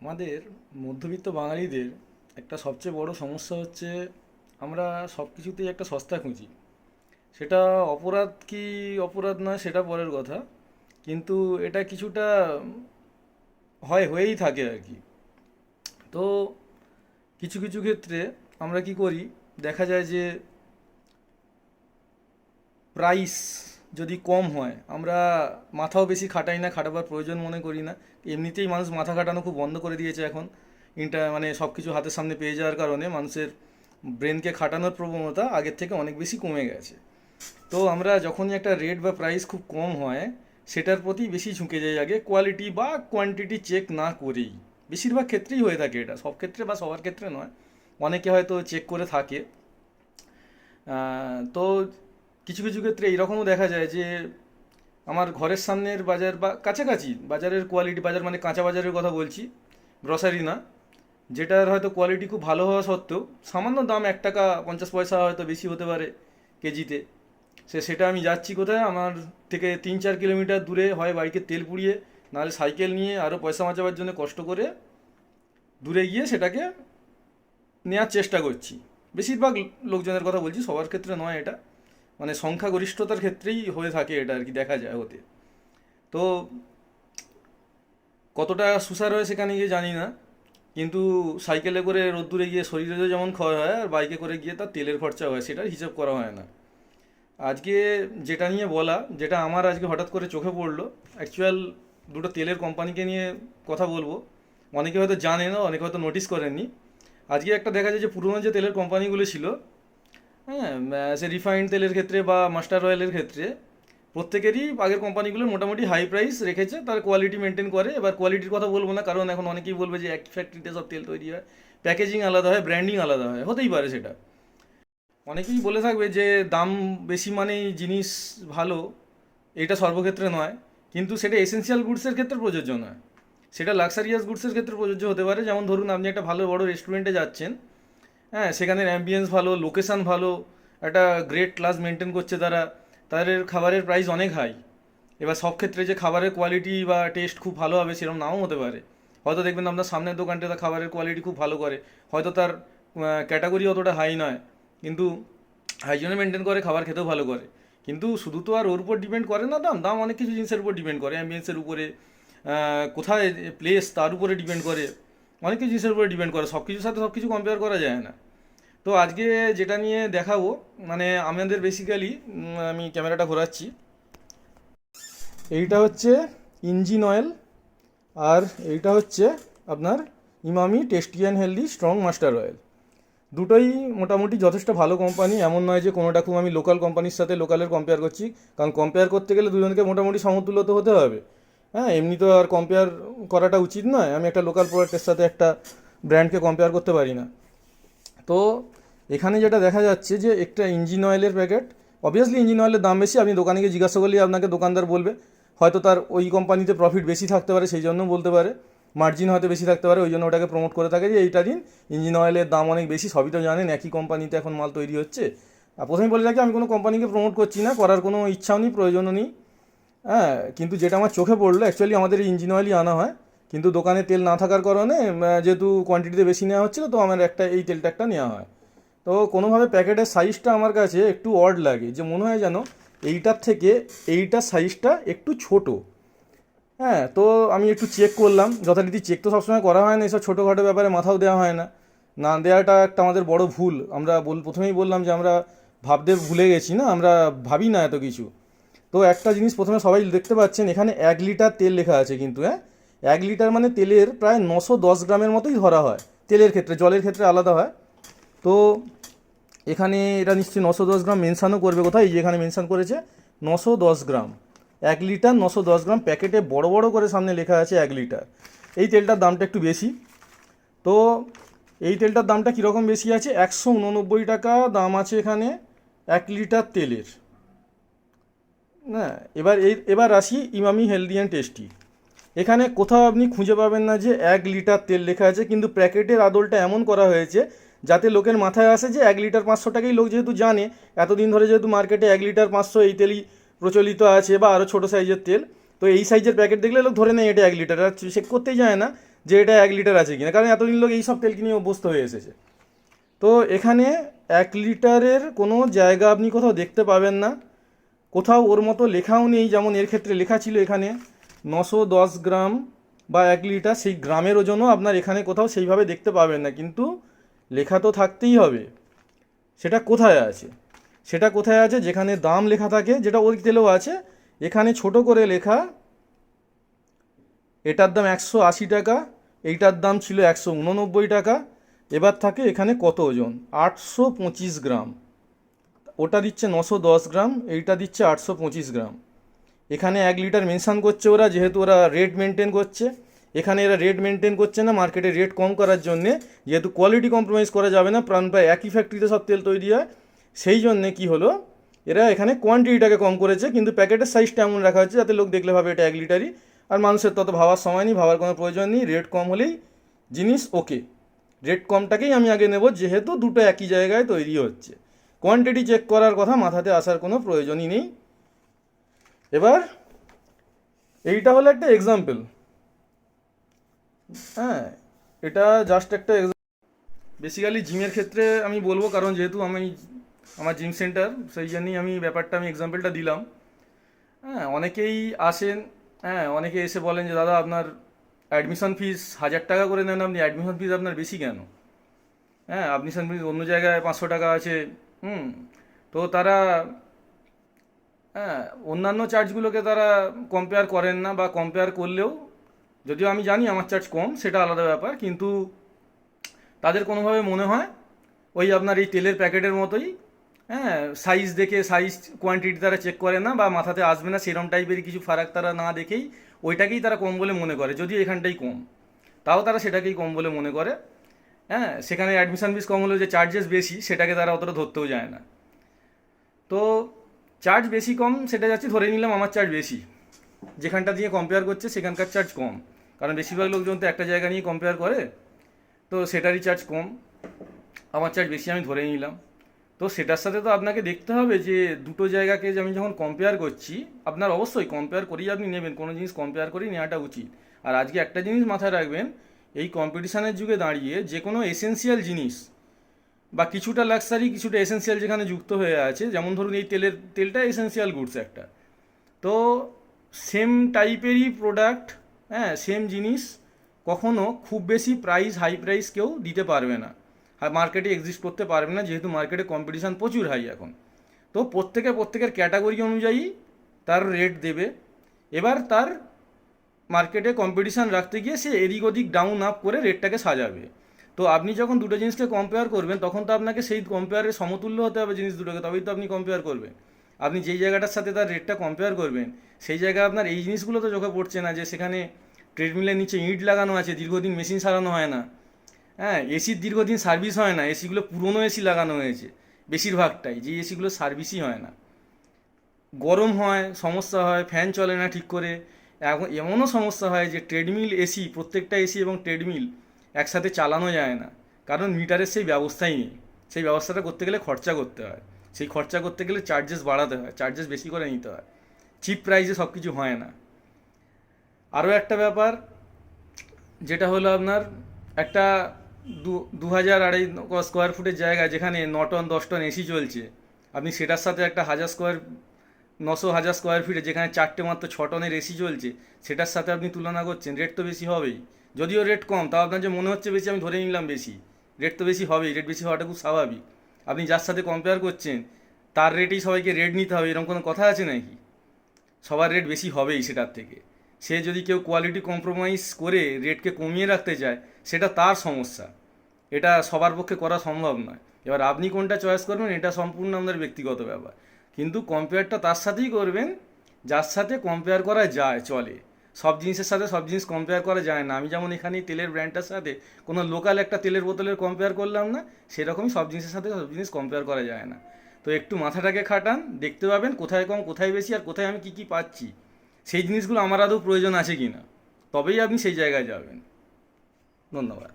আমাদের মধ্যবিত্ত বাঙালিদের একটা সবচেয়ে বড় সমস্যা হচ্ছে আমরা সব কিছুতেই একটা সস্তা খুঁজি। সেটা অপরাধ কি অপরাধ নয় সেটা পরের কথা। কিন্তু এটা কিছুটা হয়, হয়েই থাকে আর কি। তো কিছু কিছু ক্ষেত্রে আমরা কি করি? দেখা যায় যে প্রাইস যদি কম হয়, আমরা মাথাও বেশি খাটাই না, খাটাবার প্রয়োজন মনে করি না। এমনিতেই মানুষ মাথা খাটানো খুব বন্ধ করে দিয়েছে এখন। ইন্টার মানে সব কিছু হাতের সামনে পেয়ে যাওয়ার কারণে মানুষের ব্রেনকে খাটানোর প্রবণতা আগের থেকে অনেক বেশি কমে গেছে। তো আমরা যখনই একটা রেট বা প্রাইস খুব কম হয়, সেটার প্রতি বেশি ঝুঁকে যাই আগে কোয়ালিটি বা কোয়ান্টিটি চেক না করেই। বেশিরভাগ ক্ষেত্রেই হয়ে থাকে এটা। সব ক্ষেত্রে বা সবার ক্ষেত্রে নয়। অনেকে হয়তো চেক করে থাকে। তো কিছু কিছু ক্ষেত্রে এইরকমও দেখা যায় যে আমার ঘরের সামনের বাজার বা কাছাকাছি, বাজারের কোয়ালিটি বাজার মানে কাঁচা বাজারের কথা বলছি গ্রসারি না, যেটার হয়তো কোয়ালিটি খুব ভালো হওয়া সত্ত্বেও সামান্য দাম এক টাকা পঞ্চাশ পয়সা হয়তো বেশি হতে পারে কেজিতে। সে সেটা আমি যাচ্ছি কোথায়? আমার থেকে তিন চার কিলোমিটার দূরে হয় বাইকে তেল পুড়িয়ে, নাহলে সাইকেল নিয়ে আরও পয়সা বাঁচাবার জন্য কষ্ট করে দূরে গিয়ে সেটাকে নেওয়ার চেষ্টা করছি। বেশিরভাগ লোকজনের কথা বলছি, সবার ক্ষেত্রে নয় এটা। মানে সংখ্যাগরিষ্ঠতার ক্ষেত্রেই হয়ে থাকে এটা আর কি, দেখা যায় হতে। তো কতটা সুসার হয় সেখানে গিয়ে জানি না, কিন্তু সাইকেলে করে রোদ্দুরে গিয়ে শরীরেরও যেমন ক্ষয় হয় আর বাইকে করে গিয়ে তার তেলের খরচা হয়, সেটার হিসাব করা হয় না। আজকে যেটা নিয়ে বলা, যেটা আমার আজকে হঠাৎ করে চোখে পড়ল অ্যাকচুয়াল দুটো তেলের কোম্পানিকে নিয়ে কথা বলব। অনেকে হয়তো জানে না, অনেকে হয়তো নোটিস করেননি। আজকে একটা দেখা যায় যে পুরোনো যে তেলের কোম্পানিগুলো ছিল হ্যাঁ সে রিফাইন্ড তেলের ক্ষেত্রে বা মাস্টার অয়েলের ক্ষেত্রে প্রত্যেকেরই আগের কোম্পানিগুলো মোটামুটি হাই প্রাইস রেখেছে, তার কোয়ালিটি মেনটেন করে। এবার কোয়ালিটির কথা বলব না, কারণ এখন অনেকেই বলবে যে এক ফ্যাক্টরিতে সব তেল তৈরি হয় প্যাকেজিং আলাদা হয় ব্র্যান্ডিং আলাদা হয়, হতেই পারে সেটা। অনেকেই বলে থাকবে যে দাম বেশি মানেই জিনিস ভালো, এটা সর্বক্ষেত্রে নয়, কিন্তু সেটা এসেনশিয়াল গুডসের ক্ষেত্রে প্রযোজ্য নয়। সেটা লাক্সারিয়াস গুডসের ক্ষেত্রে প্রযোজ্য হতে পারে, যেমন ধরুন আপনি একটা ভালো বড় রেস্টুরেন্টে যাচ্ছেন হ্যাঁ সেখানের অ্যাম্বিয়েন্স ভালো লোকেশান ভালো, একটা গ্রেট ক্লাস মেনটেন করছে তারা। তাদের খাবারের প্রাইস অনেক হাই এবার সব ক্ষেত্রে যে খাবারের কোয়ালিটি বা টেস্ট খুব ভালো হবে সেরকম নাও হতে পারে। হয়তো দেখবেন আপনার সামনের দোকানটা তার খাবারের কোয়ালিটি খুব ভালো করে। হয়তো তার ক্যাটাগরি অতটা হাই নয়। কিন্তু হাইজিনে মেনটেন করে, খাবার খেতেও ভালো করে। কিন্তু শুধু তো আর ওর উপর ডিপেন্ড করে না, দাম। দাম অনেক কিছু জিনিসের উপর ডিপেন্ড করে অ্যাম্বিয়েন্সের উপরে। কোথায় প্লেস তার উপরে ডিপেন্ড করে। অনেক কিছু জিনিসের উপরে ডিপেন্ড করে সব কিছুর সাথে সব কিছু কম্পেয়ার করা যায় না। তো আজকে যেটা নিয়ে দেখাবো মানে আমাদের বেসিক্যালি আমি ক্যামেরাটা ঘোরাচ্ছি। এইটা হচ্ছে ইঞ্জিন অয়েল আর এইটা হচ্ছে আপনার Emami tasty and healthy strong master oil দুটোই মোটামুটি যথেষ্ট ভালো কোম্পানি এমন নয় যে কোনোটা খুব আমি লোকাল কোম্পানির সাথে লোকালের কম্পেয়ার করছি। কারণ কম্পেয়ার করতে গেলে দুজনকে মোটামুটি সমতুল্য হতে হবে। হ্যাঁ এমনি তো আর কম্পেয়ার করাটা উচিত নয়। আমি একটা লোকাল প্রোডাক্টের সাথে একটা ব্র্যান্ডকে কম্পেয়ার করতে পারি না। তো এখানে যেটা দেখা যাচ্ছে যে একটা ইঞ্জিন অয়েলের প্যাকেট অবভিয়াসলি ইঞ্জিন অয়েলের দাম বেশি, আপনি দোকানে গিয়ে জিজ্ঞাসা করলেই আপনাকে দোকানদার বলবে। হয়তো তার ওই কোম্পানিতে প্রফিট বেশি থাকতে পারে, সেই জন্য বলতে পারে। মার্জিন হয়তো বেশি থাকতে পারে, ওই জন্য ওটাকে প্রমোট করে থাকে যে এইটা দিন ইঞ্জিন অয়েলের দাম অনেক বেশি, সবই তো জানেন, একই কোম্পানিতে এখন মাল তৈরি হচ্ছে। আর প্রথমে বলে রাখি, আমি কোনো কোম্পানিকে প্রমোট করছি না, করার কোনো ইচ্ছাও নেই, প্রয়োজনও নেই। হ্যাঁ কিন্তু যেটা আমার চোখে পড়ল অ্যাকচুয়ালি আমাদের ইঞ্জিন অয়েলই আনা হয়। কিন্তু দোকানে তেল না থাকার কারণে যেহেতু কোয়ান্টিটিতে বেশি নেওয়া হচ্ছিল, তো আমার একটা এই তেলটা একটা নেওয়া হয়। তো কোনোভাবে প্যাকেটের সাইজটা আমার কাছে একটু অড লাগে, যে মনে হয় যেন এইটার থেকে এইটার সাইজটা একটু ছোট। হ্যাঁ তো আমি একটু চেক করলাম, যথারীতি চেক তো সবসময় করা হয় না, এসব ছোটোখাটো ব্যাপারে মাথাও দেওয়া হয় না। না দেওয়াটা একটা আমাদের বড় ভুল। আমরা বল, প্রথমেই বললাম যে আমরা ভাবতে ভুলে গেছি না, আমরা ভাবি না এত কিছু। তো একটা জিনিস প্রথমে সবাই দেখতে পাচ্ছেন, এখানে এক লিটার তেল লেখা আছে কিন্তু হ্যাঁ? এক লিটার মানে তেলের প্রায় নশো দশ গ্রামের মতোই ধরা হয়, তেলের ক্ষেত্রে, জলের ক্ষেত্রে আলাদা হয়। তো এখানে এটা নিশ্চয়ই নশো দশ গ্রাম মেনশানও করবে কোথায়? এই যে এখানে মেনশান করেছে, নশো দশ গ্রাম, এক লিটার নশো দশ গ্রাম প্যাকেটে বড় বড় করে সামনে লেখা আছে এক লিটার। এই তেলটার দামটা একটু বেশি। তো এই তেলটার দামটা কীরকম বেশি আছে? একশো উননব্বই টাকা দাম আছে এখানে, এক লিটার তেলের। না, এবার এই, এবার আসি ইমামি হেলদি অ্যান্ড টেস্টি। এখানে কোথাও আপনি খুঁজে পাবেন না যে এক লিটার তেল লেখা আছে, কিন্তু প্যাকেটের আদলটা এমন করা হয়েছে যাতে লোকের মাথায় আসে যে এক লিটার পাঁচশো টাকাই লোক যেহেতু জানে, এতদিন ধরে যেহেতু মার্কেটে এক লিটার পাঁচশো এই তেলই প্রচলিত আছে বা আরও ছোটো সাইজের তেল, তো এই সাইজের প্যাকেট দেখলে লোক ধরে নেয় এটা এক লিটার। আর চেক করতেই যায় না যে এটা এক লিটার আছে কিনা, কারণ এতদিন লোক এই সব তেল কিনে অভ্যস্ত হয়ে এসেছে। তো এখানে এক লিটারের কোনো জায়গা আপনি কোথাও দেখতে পাবেন না। কোথাও ওর মতো লেখাও নেই যেমন এর ক্ষেত্রে লেখা ছিল এখানে। নশো দশ গ্রাম বা এক লিটার, সেই গ্রামের ওজনও আপনার এখানে কোথাও সেইভাবে দেখতে পাবেন না। কিন্তু লেখা তো থাকতেই হবে। সেটা কোথায় আছে? সেটা কোথায় আছে? যেখানে দাম লেখা থাকে, যেটা ওর তেলেও আছে। এখানে ছোট করে লেখা, এটার দাম একশো আশি টাকা, এইটার দাম ছিল একশো উননব্বই টাকা। এবার থাকে এখানে কত ওজন? আটশো পঁচিশ গ্রাম। ওটা দিচ্ছে নশো দশ গ্রাম, এইটা দিচ্ছে আটশো পঁচিশ গ্রাম। এখানে এক লিটার মেনশান করছে ওরা, যেহেতু ওরা রেট মেনটেন করছে। এখানে এরা রেট মেনটেন করছে না মার্কেটে রেট কম করার জন্যে। যেহেতু কোয়ালিটি কম্প্রোমাইজ করা যাবে না, প্রাণ প্রায় একই ফ্যাক্টরিতে সব তেল তৈরি হয়। সেই জন্যে কি হলো, এরা এখানে কোয়ান্টিটিটাকে কম করেছে, কিন্তু প্যাকেটের সাইজটা এমন রাখা হচ্ছে যাতে লোক দেখলে ভাবে এটা এক লিটারই। আর মানুষের তত ভাবার সময় নেই, ভাবার কোনো প্রয়োজন নেই রেট কম হলেই জিনিস ওকে রেট কমটাকেই আমি আগে নেব, যেহেতু দুটো একই জায়গায় তৈরি হচ্ছে। কোয়ান্টিটি চেক করার কথা মাথাতে আসার কোনো প্রয়োজনই নেই। এবার, এইটা হলো একটা এক্সাম্পল হ্যাঁ এটা জাস্ট একটা বেসিক্যালি জিমের ক্ষেত্রে আমি বলব, কারণ যেহেতু আমি আমার জিম সেন্টার সেই জন্যই আমি ব্যাপারটা, আমি এক্সাম্পলটা দিলাম। হ্যাঁ অনেকেই আসেন হ্যাঁ অনেকে এসে বলেন যে, দাদা, আপনার অ্যাডমিশন ফিস হাজার টাকা করে নেন, আপনি অ্যাডমিশন ফিস আপনার বেশি কেন? হ্যাঁ অ্যাডমিশন ফিস অন্য জায়গায় পাঁচশো টাকা আছে হুম, তো তারা হ্যাঁ অন্যান্য চার্জগুলোকে তারা কম্পেয়ার করেন না বা কম্পেয়ার করলেও, যদিও আমি জানি আমার চার্জ কম, সেটা আলাদা ব্যাপার, কিন্তু তাদের কোনোভাবে মনে হয় ওই আপনার এই তেলের প্যাকেটের মতোই হ্যাঁ সাইজ দেখে সাইজ কোয়ান্টিটি তারা চেক করে না বা মাথাতে আসবে না, সেরম টাইপের কিছু ফারাক তারা না দেখেই, ওইটাকেই তারা কম বলে মনে করে যদি এখানটাই কম। তাও তারা সেটাকেই কম বলে মনে করে। হ্যাঁ সেখানে অ্যাডমিশন ফিস কম হলেও যে চার্জেস বেশি, সেটাকে তারা অতটা ধরতেও যায় না। তো চার্জ বেশি কম, সেটা যাচ্ছে ধরে নিলাম আমার চার্জ বেশি। যেখানটা দিয়ে কম্পেয়ার করছে, সেখানকার চার্জ কম। কারণ বেশিরভাগ লোকজন তো একটা জায়গা নিয়ে কম্পেয়ার করে, তো সেটারই চার্জ কম। আমার চার্জ বেশি, আমি ধরে নিলাম। তো সেটার সাথে তো আপনাকে দেখতে হবে যে দুটো জায়গাকে যে আমি যখন কম্পেয়ার করছি, আপনার অবশ্যই কম্পেয়ার করেই আপনি নেবেন। কোনো জিনিস কম্পেয়ার করেই নেওয়াটা উচিত। আর আজকে একটা জিনিস মাথায় রাখবেন এই কম্পিটিশানের যুগে দাঁড়িয়ে যে কোনো এসেন্সিয়াল জিনিস বা কিছুটা লাক্সারি কিছুটা এসেন্সিয়াল যেখানে যুক্ত হয়ে আছে, যেমন ধরুন এই তেলের, তেলটা এসেন্সিয়াল গুডস একটা। তো সেম টাইপেরই প্রোডাক্ট হ্যাঁ সেম জিনিস কখনো খুব বেশি প্রাইস হাই প্রাইস কেউ দিতে পারবে না। আর মার্কেটে এক্সিস্ট করতে পারবে না, যেহেতু মার্কেটে কম্পিটিশান প্রচুর হাই এখন। তো প্রত্যেকে, প্রত্যেকের ক্যাটাগরি অনুযায়ী তার রেট দেবে। এবার তার মার্কেটে কম্পিটিশান রাখতে গিয়ে সে এদিক ওদিক ডাউন আপ করে রেটটাকে সাজাবে। তো আপনি যখন দুটো জিনিসকে কম্পেয়ার করবেন, তখন তো আপনাকে সেই কম্পেয়ারের সমতুল্য হতে হবে জিনিস দুটোকে, তবেই তো আপনি কম্পেয়ার করবেন। আপনি যেই জায়গাটার সাথে তার রেটটা কম্পেয়ার করবেন, সেই জায়গায় আপনার এই জিনিসগুলো তো চোখে পড়ছে না যে সেখানে ট্রেডমিলের নিচে ইট লাগানো আছে, দীর্ঘদিন মেশিন সারানো হয় না। হ্যাঁ এসির দীর্ঘদিন সার্ভিস হয় না এসিগুলো পুরনো এসি লাগানো হয়েছে, বেশিরভাগটাই, যে এসিগুলো সার্ভিসই হয় না। গরম হয়, সমস্যা হয় ফ্যান চলে না ঠিক করে এমনও সমস্যা হয় যে ট্রেডমিল এসি প্রত্যেকটা এসি এবং ট্রেডমিল একসাথে চালানো যায় না। কারণ মিটারের সেই ব্যবস্থাই নেই। সেই ব্যবস্থাটা করতে গেলে খরচা করতে হয়। সেই খরচা করতে গেলে চার্জেস বাড়াতে হয় চার্জেস বেশি করে নিতে হয়। চিপ প্রাইসে সব কিছু হয় না। আরও একটা ব্যাপার, যেটা হলো আপনার একটা দু দু হাজার আড়াই স্কোয়ার ফুটের জায়গা যেখানে ন টন দশ টন এসি চলছে। আপনি সেটার সাথে একটা হাজার স্কোয়ার নশো হাজার স্কোয়ার ফিটে যেখানে চারটে মাত্র ছ টনের এসি চলছে, সেটার সাথে আপনি তুলনা করছেন রেট তো বেশি হবেই। যদিও রেট কম, তাও আপনার যে মনে হচ্ছে বেশি, আমি ধরে নিলাম বেশি। রেট তো বেশি হবেই রেট বেশি হওয়াটা খুব স্বাভাবিক। আপনি যার সাথে কম্পেয়ার করছেন, তার রেটেই সবাইকে রেট নিতে হবে, এরকম কোনো কথা আছে নাকি? সবার রেট বেশি হবেই সেটার থেকে। সে যদি কেউ কোয়ালিটি কম্প্রোমাইজ করে রেটকে কমিয়ে রাখতে চায়, সেটা তার সমস্যা। এটা সবার পক্ষে করা সম্ভব নয়। এবার আপনি কোনটা চয়েস করবেন, এটা সম্পূর্ণ আপনার ব্যক্তিগত ব্যাপার। কিন্তু কম্পেয়ারটা তার সাথেই করবেন, যার সাথে কম্পেয়ার করা যায়, চলে। সব জিনিসের সাথে সব জিনিস কম্পেয়ার করা যায় না। আমি যেমন এখানে তেলের ব্র্যান্ডটার সাথে কোনো লোকাল একটা তেলের বোতলের কম্পেয়ার করলাম না, সেরকমই সব জিনিসের সাথে সব জিনিস কম্পেয়ার করা যায় না। তো একটু মাথাটাকে খাটান, দেখতে পাবেন কোথায় কম, কোথায় বেশি, আর কোথায় আমি কী কী পাচ্ছি। সেই জিনিসগুলো আমার আদৌ প্রয়োজন আছে কি না তবেই আপনি সেই জায়গায় যাবেন। ধন্যবাদ।